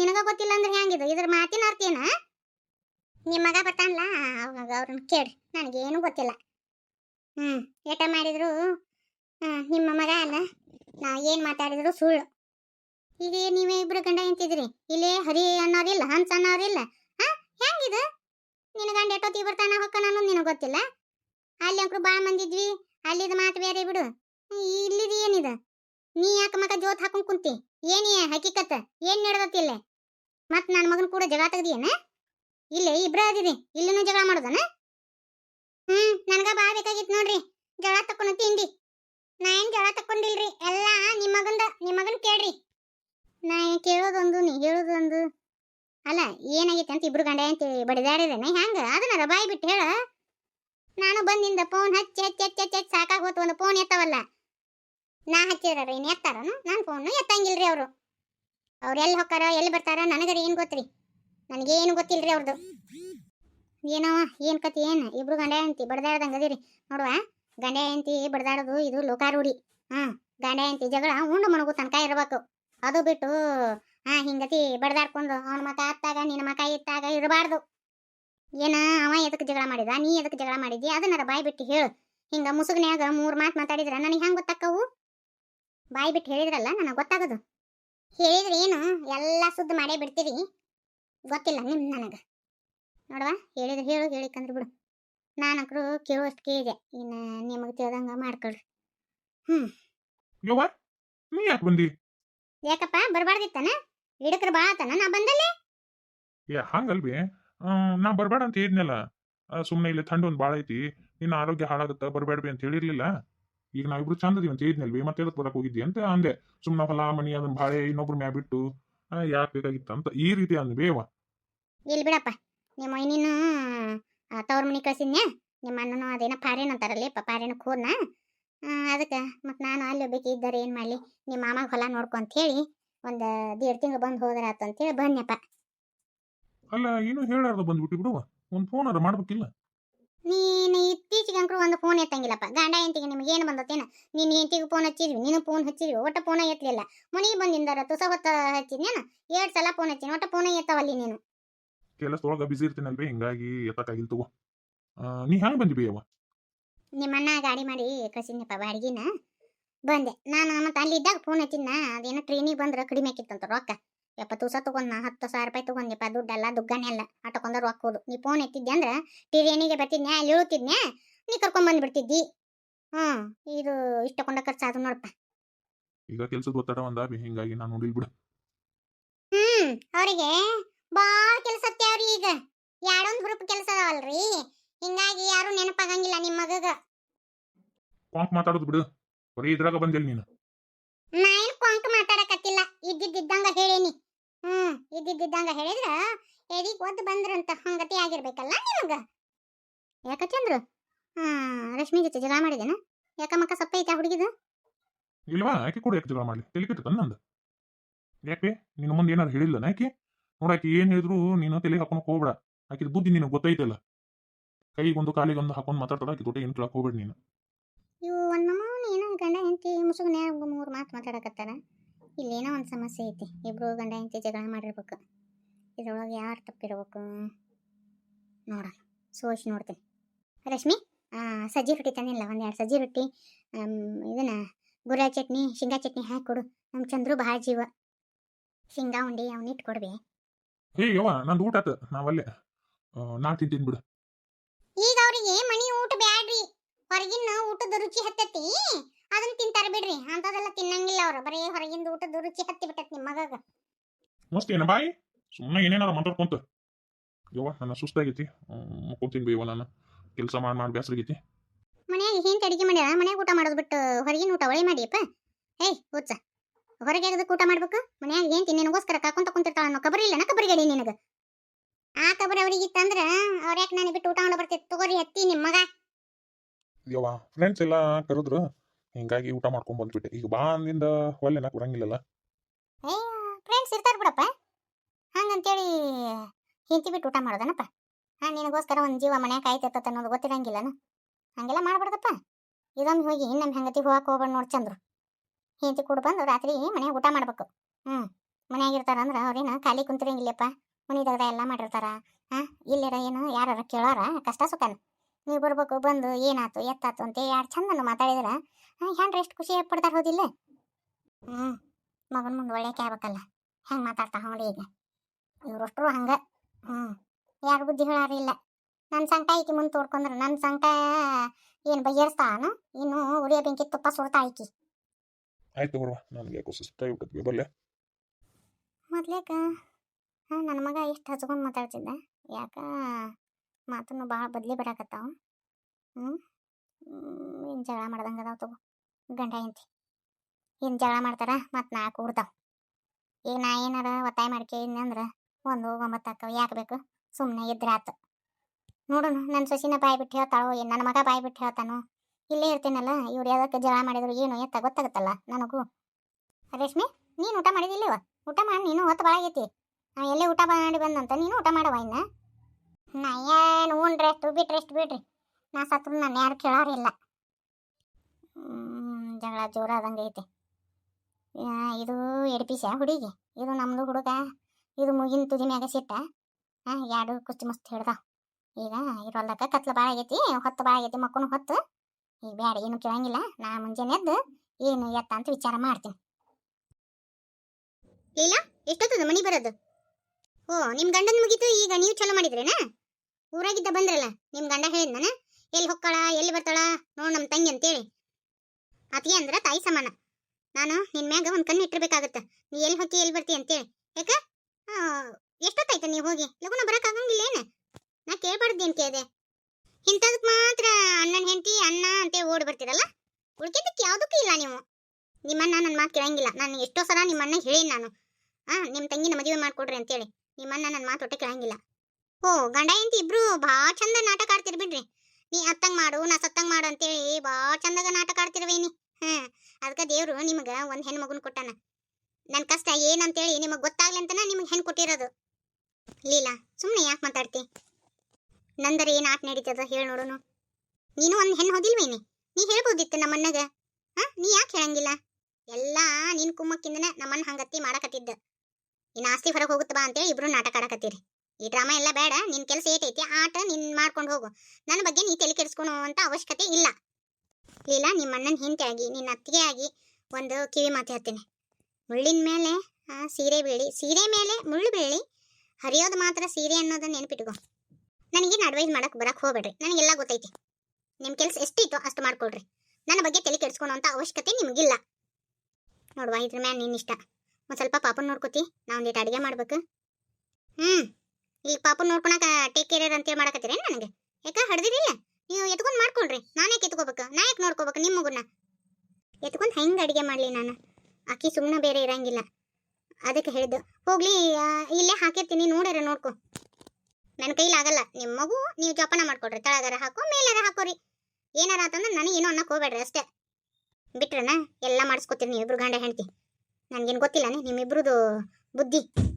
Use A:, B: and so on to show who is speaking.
A: ನಿನಗ ಗೊತ್ತಿಲ್ಲ ಅಂದ್ರೆ ಹೆಂಗಿದು? ಇದ್ರ ಮಾತಿನ ಅರ್ಥ ಏನ? ನಿಮ್ಮ ಮಗ ಬರ್ತಾನಲ್ಲ, ಅವಾಗ ಅವ್ರನ್ನ ಕೇಳಿ. ನನಗೇನು ಗೊತ್ತಿಲ್ಲ. ಹ್ಮ್, ಏಟ ಮಾಡಿದ್ರು? ನಿಮ್ಮ ಮಗ ಅಲ್ಲ? ನಾ ಏನ್ ಮಾತಾಡಿದ್ರು ಸುಳ್ಳು. ಈಗ ನೀವೇ ಇಬ್ರು ಗಂಡ ಎಂತಿದ್ರಿ ಇಲ್ಲೇ ಹರಿ ಅನ್ನೋರಿಲ್ಲ, ಹಂಸ ಅನ್ನೋರಿಲ್ಲ. ಹಾ ಹೆಂಗಿದು? ನಿನ್ನ ಗಂಡ ಎಷ್ಟೊತ್ತಿಗೆ ಬರ್ತಾನ, ಹೊಕ್ಕನ ನಾನು ನಿನಗೆ ಗೊತ್ತಿಲ್ಲ? ಅಲ್ಲಿ ಒಬ್ರು ಭಾಳ ಮಂದಿದ್ವಿ ಅಲ್ಲಿದ ಮಾತು ಬೇರೆ ಬಿಡು. ಇಲ್ಲಿದ ಏನಿದ? ನೀ ಯಾಕ ಮಗ ಜೋತ್ ಹಾಕೊಂಡ್ ಕುಂತಿ? ಏನಿ ಹಕೀಕತ್? ಏನ್ ನಡೆದತ್ತಿಲ್ಲ ಮತ್ ನನ್ನ ಮಗನ ಕೂಡ ಜಗಳ ತೆಗ್ದಿಯೇನ? ಇಲ್ಲೇ ಇಬ್ರ ಅದಿರಿ ಇಲ್ಲೂ ಜಗಳ ಮಾಡೋದನ? ಹ್ಮ್, ನನ್ಗ ಬಾ ಬೇಕಾಗಿತ್ತು ನೋಡ್ರಿ, ಜಗಳ ತಕ್ಕೊಂಡು ತಿಂಡಿ. ನಾ ಏನ್ ಜಗಳ ತಕೊಂಡಿಲ್ರಿ ಎಲ್ಲ ನಿಮ್ಮ ಮಗಂದ ನಿಮ್ಮ ಮಗನ್ ಕೇಳ್ರಿ. ನಾ ಕೇಳೋದೊಂದು, ನೀ ಹೇಳೋದೊಂದು. ಅಲ್ಲ, ಏನಾಗೈತೆ ಅಂತ ಇಬ್ರು ಗಂಡ ಅಂತ ಬಡಿದಾಡಿದೇನೆ ಹೆಂಗ? ಅದನ್ನ ಬಾಯಿ ಬಿಟ್ಟು ಹೇಳ. ನಾನು ಬಂದಿಂದ ಫೋನ್ ಹಚ್ಚಿ ಹಚ್ಚಿ ಹಚ್ಚಿ ಹಚ್ಚಿ ಹಚ್ಚಿ ಒಂದು ಫೋನ್ ಎತ್ತವಲ್ಲ. ನಾ ಹಚ್ಚಿರ ಏನ್ ಎತ್ತಾರನು? ನಾನು ಫೋನ್ ಎತ್ತಂಗಿಲ್ರಿ ಅವರು. ಅವ್ರು ಎಲ್ಲಿ ಹೋಗ್ತಾರ ಎಲ್ಲಿ ಬರ್ತಾರ ನನಗರ ಏನು ಗೊತ್ತ್ರಿ? ನನಗೇನು ಗೊತ್ತಿಲ್ರಿ ಅವ್ರದ್ದು ಏನವ ಏನು ಕತಿ ಏನು? ಇಬ್ರು ಗಂಡ ಹೆಂಡತಿ, ಬಡ್ದಾಡ್ದಂಗೆ ಅದಿರಿ. ನೋಡುವ, ಗಂಡ ಹೆಂಡತಿ ಬಡ್ದಾಡೋದು ಇದು ಲೋಕಾರೂಢಿ. ಹಾಂ, ಗಂಡ ಹೆಂಡತಿ ಜಗಳ, ಉಂಡು ಮಣಗು ತನಕ ಇರ್ಬೇಕು. ಅದು ಬಿಟ್ಟು, ಹಾಂ, ಹಿಂಗತಿ ಬಡ್ದಾಡ್ಕೊಂಡು, ಅವನ ಮಕ ಅತ್ತಾಗ ನಿನ್ನ ಮಕ ಇತ್ತಾಗ ಇರಬಾರ್ದು. ಏನ, ಅವ ಎದಕ್ಕೆ ಜಗಳ ಮಾಡಿದ, ನೀ ಎದಕ್ಕೆ ಜಗಳ ಮಾಡಿದಿ ಅದನ್ನಾರ ಬಾಯಿ ಬಿಟ್ಟು ಹೇಳು. ಹಿಂಗ ಮುಸುಗ್ನ್ಯಾಗ ಮೂರು ಮಾತು ಮಾತಾಡಿದ್ರೆ, ನನಗೆ ಹೆಂಗೆ ಗೊತ್ತಾಕ್ಕವು? ಬಾಯಿ ಬಿಟ್ಟು ಹೇಳಿದ್ರಲ್ಲ, ನನಗೆ ಗೊತ್ತಾಗದು. ಹೇಳಿದ್ರೆ ಏನು? ಎಲ್ಲ ಸುದ್ದಿ ಮಾಡೇ ಬಿಡ್ತೀರಿ? ಗೊತ್ತಿಲ್ಲ ನಿಮ್ ನನಗೆ. ನೋಡವಾ ಹೇಳಿದ್ರೆ ಹೇಳು ಹೇಳಿಕಂದ್ರೆ ಬಿಡು. ನಾನಕ್ರು ಕೇಳುವಷ್ಟು ಕೇಳಿದೆ. ಇನ್ನು ನಿಮಗೆ ತಿಳಿದಂಗ ಮಾಡ್ಕೊಳ್ರಿ.
B: ಯವ್ವ ನೀ ಯಾಕೆ ಬಂದಿ?
A: ಯಾಕಪ್ಪ ಬರಬಾರ್ದಿತ್ತಾನ? ಹಿಡಕ್ರ ಬಾ ಆತನ? ನಾ ಬಂದಲ್ಲಿ?
B: ಏ ಹಂಗಲ್ವಿ. ನಾ ಬರ್ಬೇಡ ಅಂತ ಹೇಳಿದ್ನಲ್ಲ ಸುಮ್ಮನೆ ಇಲ್ಲಿ ಥಂಡ್ ಒಂದು ಭಾಳ ಐತಿ. ನಿನ್ನ ಆರೋಗ್ಯ ಹಾಳಾಗುತ್ತ ಬಿ ಅಂತ ಹೇಳಿರ್ಲಿಲ್ಲ. ಈಗ ನಾವಿಬ್ರು ಚಂದ ಇದೀವಿ ಅಂತ ಹೇಳಿದ್ನಲ್ವಿ ಮತ್ತೆ ಎದಕ್ ಬರಕ್ ಹೋಗಿದ್ದಿ ಅಂತ ಅಂದೆ. ಸುಮ್ಮನೆ ಹೊಲ ಮನಿ ಅದನ್ನ ಬಾಳೆ ಇನ್ನೊಬ್ರ ಮ್ಯಾ ಬಿಟ್ಟು ಯಾಕೆ ಬೇಕಾಗಿತ್ತು ಅಂತ ಈ ರೀತಿ ಅಂದ್ವಿ ಬೇವ
A: ಇಲ್ಲಿ ಬಿಡಪ್ಪ ನಿಮ್ಮ ನೀನು ತವ್ರ ಮನೆ ಕಳ್ಸಿದ್ನ್ಯಾ? ನಿಮ್ಮ ಅಣ್ಣನು ಅದೇನ ಪಾರೇನ್ ಅಂತಾರಲ್ಲ ಪಾರೇನ ಕೂರ್ನ ಅದಕ್ಕೆ ಮತ್ತೆ ನಾನು ಅಲ್ಲಿ ಒಬ್ಬಾಕಿ ಇದ್ದಾರೆ ಏನು ಮಾಡಲಿ? ನಿಮ್ಮ ಮಾಮಾಗ ಹೊಲ ನೋಡ್ಕೊ ಅಂತ ಹೇಳಿ ಒಂದು ದೇಡ್ ತಿಂಗಳು ಬಂದು ಹೋದ್ರ ಆತು ಅಂತೇಳಿ ಬಂದ್ನಪ್ಪ
B: ಅಲ್ಲ ಏನು ಹೇಳಾರ್ದು ಬಂದ್ಬಿಟ್ಟು ಬಿಡುವ ಒಂದು ಫೋನ್ ಅರ ಮಾಡ್ಬೇಕಿಲ್ಲ.
A: ನೀನು ಇತ್ತೀಚೆಗೆ ಅಂಕರು ಒಂದು ಫೋನ್ ಎತ್ತಂಗಿಲ್ಲಪ್ಪ. ಗಂಡ ಹೆಂತಿಗೆ ನಿಮಗೆ ಏನು ಬಂದತ್ತೇನ ನಿನ್ನ ಹೆಂತಿಗೆ ಫೋನ್ ಹಚ್ಚಿದ್ವಿ ನೀನು ಫೋನ್ ಹಚ್ಚಿದ್ವಿ ಒಟ್ಟ ಫೋನ ಎತ್ತಲಿಲ್ಲ. ಮನೆಗೆ ಬಂದಿಂದಾರ ತುಸ ಹೊತ್ತ ಹಚ್ಚಿದ್ನೇನ ಎರಡು ಸಲ ಫೋನ್ ಹಚ್ಚಿನಿ ಒಟ್ಟ ಫೋನ ಎತ್ತವಲ್ಲಿ ನೀನು.
B: ಕೆಲಸದೊಳಗೆ ಬಿಸಿ ಇರ್ತೀನಲ್ವಿ ಹಿಂಗಾಗಿ ಎತ್ತಕ್ಕಾಗಿಲ್ ತಗೋ. ನೀ ಹ್ಯಾಂಗ ಬಂದಿ ಬಿ
A: ನಿಮ್ಮಣ್ಣ ಗಾಡಿ ಮಾಡಿ ಕಳ್ಸಿದ್ನಪ್ಪ ಬಾಡಿಗೆನ. ಬಂದೆ. ನಾನು ಮತ್ತೆ ಅಲ್ಲಿದ್ದಾಗ ಫೋನ್ ಹಚ್ಚಿದ್ನ ಅದೇನೋ ಟ್ರೈನಿಗೆ ಬಂದ್ರೆ ಕಡಿಮೆ ಆಕಿತ್ತಂತ ರೊಕ್ಕ. ಎಪ್ಪತ್ತು ದಿವಸ ತಗೊಂಡ್ ಹತ್ತು ಸಾವಿರ ರೂಪಾಯಿ ತಗೊಂಡೆಪ್ಪ ದುಡ್ಡೆಲ್ಲ ದುಗ್ಗನೆ ಅಲ್ಲ ಆಟಕೊಂಡ ರೊಕ್ಕ ಹೋದು. ನೀ ಫೋನ್ ಎತ್ತಿದ್ದೆ ಅಂದ್ರೆ ಟ್ರೈನಿಗೆ ಬರ್ತಿದ್ನ್ಯಾ ಅಲ್ಲಿ ಇಳುತ್ತಿದ್ನ್ಯಾ ನೀ ಕರ್ಕೊಂಡ್ ಬಂದ್ಬಿಡ್ತಿದ್ದಿ. ಹ್ಮ್ ಇದು ಇಷ್ಟ ಕೊಂಡ ಖರ್ಚಾದ್ರು ನೋಡಪ್ಪ.
B: ಈಗ ಕೆಲ್ಸದ ಒತ್ತಡ ಒಂದ ಬಿ ಹಿಂಗಾಗಿ ನಾನು ನೋಡಿಲ್ ಬಿಡು.
A: ಹ್ಮ್ ಅವರಿಗೆ ಬಾಳ ಕೆಲಸ ಅವ್ರಿ ಈಗ. ಯಾರೊಂದ್ ಗ್ರೂಪ್ ಕೆಲಸ ಅದಾವಲ್ರಿ. ಹಿಂಗಾಗಿ ಯಾರು ನೆನಪಾಗಂಗಿಲ್ಲ ನಿಮ್ಮ ಮಗಗ.
B: ಕಾಂಕ್ ಮಾತಾಡೋದು ಬಿಡು. ಬರೀ ಇದ್ರಾಗ ಬಂದಿಲ್ಲ ನೀನು
A: ನಾ ಏನ್ ಕೊಂಕ ಮಾತಾಡಕತ್ತಿಲ್ಲ ಇದ್ದಿದ್ದಂಗ ಹೇಳೇನಿ. ಹ್ಮ್ ಇದ್ದಿದ್ದಂಗ ಹೇಳಿದ್ರ ಎದಿಗ್ ಒದ್ದು ಬಂದ್ರಂತ ಹಂಗತಿ ಆಗಿರ್ಬೇಕಲ್ಲ ನಿಮಗ? ಯಾಕ ಚಂದ್ರ? ಹ್ಮ್ ರಶ್ಮಿ ಜೊತೆ ಜಗಳ ಮಾಡಿದೇನ? ಯಾಕ ಮಕ್ಕ ಸಪ್ಪ ಐತೆ ಹುಡುಗಿದು?
B: ಇಲ್ವಾ ಆಕೆ ಕೂಡ ಯಾಕೆ ಜಗಳ ಮಾಡ್ಲಿ? ತಿಳಿಕಿತ್ತು ತನ್ನ ನಂದು. ಯಾಕೆ ನಿನ್ನ ಮುಂದೆ ಏನಾರು ಹೇಳಿಲ್ಲ ಆಕೆ? ನೋಡಾಕಿ ಏನ್ ಹೇಳಿದ್ರು ನೀನು ತಲೆ ಹಾಕೊಂಡು ಹೋಗ್ಬೇಡ. ಆಕಿದ ಬುದ್ಧಿ ನಿನಗೆ ಗೊತ್ತೈತಲ್ಲ. ಕೈಗೊಂದು ಕಾಲಿಗೊಂದು ಹಾಕೊಂಡು ಮಾತಾಡ್ತಾಳ ಆಕಿ ದೊಡ್ಡ ಏನು ಕೇಳಕ್ ಹೋಗ್ಬೇಡ ನೀನು.
A: ಇವು ಒಂದ್ ನೀನು ಏನೋ ಗಂಡ ಹೆಂಡತಿ ಮುಸುಗನೆ ಮೂರು ಮಾತು ಮಾತಾಡಕತ್ತಾರ. ಇಲ್ಲೇನೋ ಒಂದು ಸಮಸ್ಯೆ ಐತಿ. ಇಬ್ಬರು ಗಂಡ ಹೆಂಡತಿ ಜಗಳ ಮಾಡಿರ್ಬೇಕು. ಇದ್ರೊಳಗೆ ಯಾರು ತಪ್ಪಿರ್ಬೇಕು? ನೋಡೋಣ ಸೋಚಿ ನೋಡ್ತೀನಿ. ರಶ್ಮಿ ಸಜ್ಜಿ ರೊಟ್ಟಿ ತಂದಿಲ್ಲ ಒಂದು ಎರಡು ಸಜ್ಜಿ ರೊಟ್ಟಿ. ಇದನ್ನ ಗುರ ಚಟ್ನಿ ಶೇಂಗಾ ಚಟ್ನಿ ಹಾಕಿ ಕೊಡು. ನಮ್ಮ ಚಂದ್ರು ಭಾಳ ಜೀವ. ಶೇಂಗಾ ಉಂಡಿ ಅವನಿಟ್ಟು ಕೊಡ್ಬಿ.
B: ಹೇ ಯವ್ವ ನಂದು ಊಟ ಆತು. ನಾವಲ್ಲೇ ನಾ ತಿಂತೀನಿ ಬಿಡು.
A: ಈಗ ಅವರಿಗೆ ಮನಿ ಊಟ ಬ್ಯಾಡ್ರಿ. ಹೊರಗಿನ ಊಟದ ರುಚಿ ಹತ್ತತಿ. ಅದನ್ನ ತಿಂತಾರ ಬಿಡ್ರಿ ಅಂತದೆಲ್ಲ ತಿನ್ನಂಗಿಲ್ಲ ಅವ್ರು. ಬರೀ ಹೊರಗಿಂದ ಊಟದ ರುಚಿ ಹತ್ತಿ ಬಿಟ್ಟತ್ ನಿಮ್ಮ ಮಗಗ.
B: ಮಸ್ತ್ ಏನ ಬಾಯಿ ಸುಮ್ಮನೆ ಏನೇನಾರ ಮಾತಾಡ್ಕೊಂತ? ಯವ್ವ ನನ್ನ ಸುಸ್ತಾಗೈತಿ. ಮುಕ್ಕೊಂತೀನಿ ಬಿ ಯವ್ವ ನಾನು. ಕೆಲಸ ಮಾಡಿ ಮಾಡಿ ಬೇಸರಾಗೈತಿ
A: ಮನ್ಯಾಗ ಹಿಂತ ಅಡಿಗೆ ಮಾಡ್ಯಾರ ಮನ್ಯಾಗ ಊಟ ಮಾಡೋದು ಬಿಟ್ಟು ಹೊರಗಿನ ಊಟ ಒಳ್ಳೆ ಮಾಡಿಯಪ್ಪ? ಏಯ್ ಹುಚ್ಚ. ಹೊರಗೆ ಅದಕ್ಕೆ ಊಟ ಮಾಡ್ಬೇಕು? ಮನ್ಯಾಗ ಏನ್ ನಿನಗೋಸ್ಕರ ಕಾಕೊಂತ ಕುಂತಿರ್ತಾಳ ಅನ್ನೋ ಕಬರಿ ಇಲ್ಲ ಕಬರಿಗಡಿ ನಿನಗ. ಆ ಕಬರಿ ಅವ್ರಿಗೆ ಇತ್ತಂದ್ರೆ ಅವ್ರ ಯಾಕೆ ನಾನು ಬಿಟ್ಟು ಊಟ ಮಾಡೋ ಬರ್ತೀ ತಗೋರಿ ಹತ್ತಿ ನಿಮ್ಮ ಮಗ.
B: ಯವ್ವ ಫ್ರೆಂಡ್ಸ್ ಎಲ್ಲ ಕರೆದ್ರು. ಹಿಂಗಾಗಿ ಊಟ ಮಾಡ್ಕೊಂಡ್ ಬಂದ್ಬಿಟ್ಟೆ. ಈಗ ಬಾ ಅಂದಿಂದ ಒಲ್ಲೆನ
A: ಕೊಡಂಗಿಲ್ಲಲ್ಲ. ಫ್ರೆಂಡ್ಸ್ ಇರ್ತಾರ ಬಿಡಪ್ಪ. ಹಂಗಂತೇಳಿ ಹಿಂತಿ ಬಿಟ್ಟು ಊಟ ಮಾಡೋದನಪ್ಪ? ಹಾಂ, ನಿನಗೋಸ್ಕರ ಒಂದು ಜೀವ ಮನ್ಯಾಗ ಕಾಯ್ತಿರ್ತತ ಅನ್ನೋದು ಗೊತ್ತಿರಂಗಿಲ್ಲನ? ಹಂಗೆಲ್ಲ ಮಾಡ್ಬಾರ್ದಪ್ಪ. ಇದೊಂದು ಹೋಗಿ ನಮ್ಮ ಹೆಂಗತಿ ಹೋಗಕ್ಕೆ ಹೋಗ್ಬೇಡ ನೋಡಿ ಚಂದ್ರು. ಹಿಂತಿ ಕೂಡ ಬಂದು ರಾತ್ರಿ ಮನ್ಯಾಗ ಊಟ ಮಾಡ್ಬೇಕು. ಹ್ಞೂ ಮನ್ಯಾಗ ಇರ್ತಾರಂದ್ರೆ ಅವ್ರೇನು ಖಾಲಿ ಕುಂತಿರಂಗಿಲ್ಲಪ್ಪ. ಮನಿದಾಗ ಎಲ್ಲ ಮಾಡಿರ್ತಾರ. ಹಾಂ, ಇಲ್ಲಿರ ಏನು ಯಾರು ಕೇಳೋರ? ಕಷ್ಟ ಸುಖನ. ನೀವು ಬರ್ಬೇಕು ಬಂದು ಏನಾತು ಎತ್ತಾತು ಅಂತ ಯಾರು ಚಂದನು ಮಾತಾಡಿದ್ರ? ಹೆಂಗ್ರೆ ಎಷ್ಟು ಖುಷಿ ಪಡ್ತಾರೆ ಹೋದಿಲ್ಲ ಹ್ಞೂ ಮಗನ ಮುಂದೆ ಒಳ್ಳೆ ಆಗ್ಬೇಕಲ್ಲ ಹೆಂಗೆ ಮಾತಾಡ್ತಾ ನೋಡಿ ಈಗ. ಇವ್ರಷ್ಟರು ಹಂಗೆ ಹ್ಞೂ ಯಾರು ಬುದ್ಧಿ ಹೇಳಾರಿಲ್ಲ ನನ್ನ ಸಂಕಟ ಈಕಿ ಮುಂದೆ ತೋರ್ಕೊಂಡ್ರೆ ನನ್ನ ಸಂಕಟ ಏನು ಬಗೆಹರಿಸ್ತಾನ ಇನ್ನು ಉರಿಯ ಬೆಂಕಿ ತುಪ್ಪ ಸುಡ್ತಾ ಐಕಿ
B: ಆಯ್ತು ಬರುವ ನನಗೆ ಯಾಕೋ ಬಲ್ಲೆ
A: ಮೊದ್ಲೇಕ ಹಾಂ ನನ್ನ ಮಗ ಇಷ್ಟು ಹಚ್ಕೊಂಡು ಮಾತಾಡ್ತಿದ್ದ? ಯಾಕ? ಮಾತನ್ನು ಭಾಳ ಬದಲಿ ಬರಾಕತ್ತಾವ ಹ್ಞೂ ಏನು ಜಗಳ ಮಾಡ್ದಂಗೆ ಅದಾವ ತಗೋ. ಗಂಡ, ಹೆಂಡತಿ. ಏನು ಜಗಳ ಮಾಡ್ತಾರ? ಮತ್ತು ನಾ ಕೂಡ್ತಾವ ಈಗ ನಾ ಏನಾರ ಒತ್ತಾಯ ಮಾಡ್ಕೇನಿ ಅಂದ್ರೆ ಒಂದು ಒಂಬತ್ತು ಹಾಕವು. ಯಾಕೆ ಬೇಕು? ಸುಮ್ಮನೆ ಇದ್ರೆ ಆತು. ನೋಡೋಣ ನನ್ನ ಸೊಸಿನ ಬಾಯಿ ಬಿಟ್ಟು ಹೇಳ್ತಾಳೋ, ಏನು ನನ್ನ ಮಗ ಬಾಯಿ ಬಿಟ್ಟು ಹೇಳ್ತಾನೋ? ಇಲ್ಲೇ ಇರ್ತೀನಲ್ಲ, ಇವ್ರು ಯಾವುದಕ್ಕೆ ಜಗಳ ಮಾಡಿದ್ರು ಏನು ಎತ್ತ ಗೊತ್ತಾಗುತ್ತಲ್ಲ ನನಗೂ. ರೇಷ್ಮೆ, ನೀನು ಊಟ ಮಾಡಿದಿಲ್ಲವ ಊಟ ಮಾಡಿ, ನೀನು ಹೊತ್ತು ಭಾಳ ಆಗೈತಿ. ನಾ ಎಲ್ಲೇ ಊಟ ಮಾಡಿ ಬಂದಂತ ನೀನು ಊಟ ಮಾಡವ ಇನ್ನ? ನಾ ಏನು ಉಣ್ರಿ, ಎಷ್ಟು ಬಿಟ್ರಿ ಎಷ್ಟು ಬಿಡ್ರಿ ನಾ ಸತ್ರ ನಾನು ಯಾರು ಕೇಳೋರಿಲ್ಲ. ಜಗಳ ಜೋರಾದಂಗೆ ಐತೆ. ಇದು ಎಡ್ಪಿಸ ಹುಡುಗಿ, ಇದು ನಮ್ಮದು ಹುಡುಗ, ಇದು ಮುಗಿನ ತುದಿ ಮ್ಯಾಗ ಸಿಟ್ಟ. ಹಾಂ ಎರಡು ಕುಸ್ತಿ ಮಸ್ತ್ ಹಿಡ್ದ ಈಗ ಇರೊಲ್ದಕ್ಕ ಕತ್ಲು ಭಾಳ ಆಗೈತಿ, ಹೊತ್ತು ಭಾಳ ಆಗೈತಿ ಮಕ್ಕಳು ಹೊತ್ತು. ಈಗ ಬ್ಯಾಡ, ಏನು ಕೇಳಂಗಿಲ್ಲ. ನಾ ಮುಂಜಾನೆ ಎದ್ದು ಏನು ಎತ್ತ ಅಂತ ವಿಚಾರ ಮಾಡ್ತೀನಿ. ಲೀಲಾ, ಎಷ್ಟೊತ್ತದ ಮನಿ ಬರೋದು? ಓ ನಿಮ್ಮ ಗಂಡನ ಮುಗೀತು, ಈಗ ನೀವು ಚಲೋ ಮಾಡಿದ್ರೇನಾ? ಊರಾಗಿದ್ದ ಬಂದ್ರಲ್ಲ, ನಿಮ್ ಗಂಡ ಹೇಳಿದ್ನ ಎಲ್ಲಿ ಹೊಕ್ಕಳ, ಎಲ್ಲಿ ಬರ್ತಾಳ? ನೋಡ್ ನಮ್ ತಂಗಿ ಅಂತೇಳಿ. ಅತಿ ಅಂದ್ರ ತಾಯಿ ಸಮಾನ. ನಾನು ನಿನ್ ಮ್ಯಾಗ ಒಂದ್ ಕಣ್ಣು ಇಟ್ಟಿರ್ಬೇಕಾಗತ್ತ. ನೀ ಎಲ್ಲಿ ಹೊಕ್ಕಿ, ಎಲ್ಲಿ ಬರ್ತಿ ಅಂತೇಳಿ. ಯಾಕ? ಎಷ್ಟೊತ್ತಾಯ್ತ ನೀವು ಹೋಗಿ? ಲಗುನ ಬರಕ್ ಆಗಂಗಿಲ್ಲ ಏನ? ನಾ ಕೇಳ್ಬಾರ್ದೇನ್ ಕೇಳಿದೆ ಇಂಥದಕ್ ಮಾತ್ರ ಅಣ್ಣನ ಹೆಂಡತಿ, ಅಣ್ಣ ಅಂತ ಓಡಿ ಬರ್ತೀರಲ್ಲ? ಉಳ್ಕಿದ್ದಕ್ಕೆ ಯಾವ್ದಕ್ಕೂ ಇಲ್ಲ ನೀವು. ನಿಮ್ಮಣ್ಣ ನನ್ನ ಮಾತು ಕೇಳಂಗಿಲ್ಲ. ನಾನು ಎಷ್ಟೋ ಸಲ ನಿಮ್ಮಣ್ಣ ಹೇಳಿ ನಾನು. ಆ ನಿಮ್ಮ ತಂಗಿನ ಮದುವೆ ಮಾಡ್ಕೊಡ್ರಿ ಅಂತೇಳಿ. ನಿಮ್ಮಣ್ಣ ನನ್ನ ಮಾತು ಒಟ್ಟೆ ಕೇಳಂಗಿಲ್ಲ. ಓ, ಗಂಡ ಹೆಂಡತಿ ಇಬ್ರು ಭಾಳ ಚಂದ ನಾಟಕ ಆಡ್ತಿರ್ ಬಿಡ್ರಿ. ನೀ ಅತ್ತಂಗ್ ಮಾಡು, ನಾ ಸತ್ತಂಗ್ ಮಾಡು ಅಂತೇಳಿ ಭಾಳ ಚಂದಾಗ ನಾಟಕ ಆಡ್ತಿರ್ವೇನಿ. ಹಾಂ ಅದಕ್ಕೆ ದೇವ್ರು ನಿಮಗೆ ಒಂದು ಹೆಣ್ಣು ಮಗುನ ಕೊಟ್ಟಾನ. ನನ್ನ ಕಷ್ಟ ಏನಂತೇಳಿ ನಿಮಗೆ ಗೊತ್ತಾಗ್ಲಿ ಅಂತನ ನಿಮಗೆ ಹೆಣ್ಣು ಕೊಟ್ಟಿರೋದು. ಲೀಲಾ ಸುಮ್ಮನೆ ಯಾಕೆ ಮಾತಾಡ್ತಿ? ನಂದರ ಏನು ಆಟ ನಡೀತದ ಹೇಳಿ ನೋಡೋನು. ನೀನು ಒಂದು ಹೆಣ್ಣು ಹೋದಿಲ್ವೇನಿ? ನೀ ಹೇಳ್ಬೋದಿತ್ತು ನಮ್ಮಣ್ಣಗ. ಹಾ, ನೀ ಯಾಕೆ ಹೇಳಂಗಿಲ್ಲ? ಎಲ್ಲ ನಿನ್ ಕುಮ್ಮಕ್ಕಿಂದನ ನಮ್ಮನ್ನ ಹಂಗತ್ತಿ ಮಾಡಕತ್ತಿದ್ದ. ಇನ್ನು ಆಸ್ತಿ ಹೊರಗೆ ಹೋಗುತ್ತಾ ಅಂತೇಳಿ ಇಬ್ರು ನಾಟಕ ಆಡಕತ್ತೀರಿ. ಈ ಡ್ರಾಮಾ ಎಲ್ಲ ಬೇಡ ನಿನ್ನ ಕೆಲಸ ಏಟೈತಿ, ಆಟ ನಿನ್ ಮಾಡ್ಕೊಂಡು ಹೋಗು. ನನ್ನ ಬಗ್ಗೆ ನೀ ತಲೆ ಕೆಡಿಸ್ಕೊಳೋ ಅಂತ ಅವಶ್ಯಕತೆ ಇಲ್ಲ. ಲೀಲಾ, ನಿಮ್ಮ ಅಣ್ಣನ ಹಿಂತೆ ಆಗಿ, ನಿನ್ನ ಅತ್ತಿಗೆ ಆಗಿ ಒಂದು ಕಿವಿ ಮಾತು ಹೇಳ್ತೀನಿ. ಮುಳ್ಳಿನ ಮೇಲೆ ಸೀರೆ ಬೀಳಿ, ಸೀರೆ ಮೇಲೆ ಮುಳ್ಳು ಬೀಳಿ, ಹರಿಯೋದು ಮಾತ್ರ ಸೀರೆ ಅನ್ನೋದನ್ನ ನೆನಪಿಟ್ಕೋ. ನನಗೇನು ಅಡ್ವೈಸ್ ಮಾಡಕ್ಕೆ ಬರಕ್ಕೆ ಹೋಗ್ಬೇಡ್ರಿ, ನನಗೆಲ್ಲ ಗೊತ್ತೈತಿ. ನಿಮ್ಮ ಕೆಲಸ ಎಷ್ಟಿತ್ತು ಅಷ್ಟು ಮಾಡ್ಕೊಳ್ರಿ. ನನ್ನ ಬಗ್ಗೆ ತಲೆ ಕೆಡಿಸ್ಕೊಳೋ ಅಂತ ಅವಶ್ಯಕತೆ ನಿಮಗಿಲ್ಲ. ನೋಡುವ ಇದ್ರ ಮ್ಯಾಲ ನಿನ್ನ ಇಷ್ಟ. ಒಂದು ಸ್ವಲ್ಪ ಪಾಪನ ನೋಡ್ಕೋತಿ ನಾ ಒಂದಿಟ್ಟು ಅಡುಗೆ ಮಾಡ್ಬೇಕು. ಹ್ಞೂ ಈಗ ಪಾಪ ನೋಡ್ಕೊಳಕ ಟೇಕ್ ಕೇರ್ ಅಂತೇಳಿ ಮಾಡಕತ್ತೀರಿ ನನಗೆ? ಯಾಕ ಹಡ್ದಿರಿಲ್ಲ ನೀವು ಎತ್ಕೊಂಡು ಮಾಡ್ಕೊಳ್ರಿ. ನಾನೇ ಎತ್ಕೋಬೇಕು ನಾ ಯಾಕೆ ನೋಡ್ಕೋಬೇಕು ನಿಮ್ಮ ಮಗುನ ಎತ್ಕೊಂಡು ಹೆಂಗೆ ಅಡುಗೆ ಮಾಡಲಿ ನಾನು? ಅಕ್ಕಿ ಸುಮ್ಮನೆ ಬೇರೆ ಇರಂಗಿಲ್ಲ. ಅದಕ್ಕೆ ಹೇಳಿದ್ದು ಹೋಗ್ಲಿ ಇಲ್ಲೇ ಹಾಕಿರ್ತೀನಿ ನೋಡ್ಯಾರ ನೋಡ್ಕೊ. ನನ್ನ ಕೈಲಾಗಲ್ಲ ನಿಮ್ಮ ಮಗು, ನೀವು ಜೋಪಾನ ಮಾಡ್ಕೊಡ್ರಿ. ತಳಗಾರ ಹಾಕೋ, ಮೇಲಾರ ಹಾಕೋರಿ ಏನಾರ ಅಂತಂದ್ರೆ ನನಗೆ ಏನೋ ಅನ್ನಕ್ಕೆ ಹೋಗ್ಬೇಡ್ರಿ ಅಷ್ಟೇ. ಬಿಟ್ರನ, ಎಲ್ಲ ಮಾಡಿಸ್ಕೊತೀನಿ ನೀವು ಇಬ್ರು ಗಂಡ ಹೆಂಡತಿ. ನನಗೇನು ಗೊತ್ತಿಲ್ಲ ನಿಮ್ಮಿಬ್ರದ್ದು ಬುದ್ಧಿ.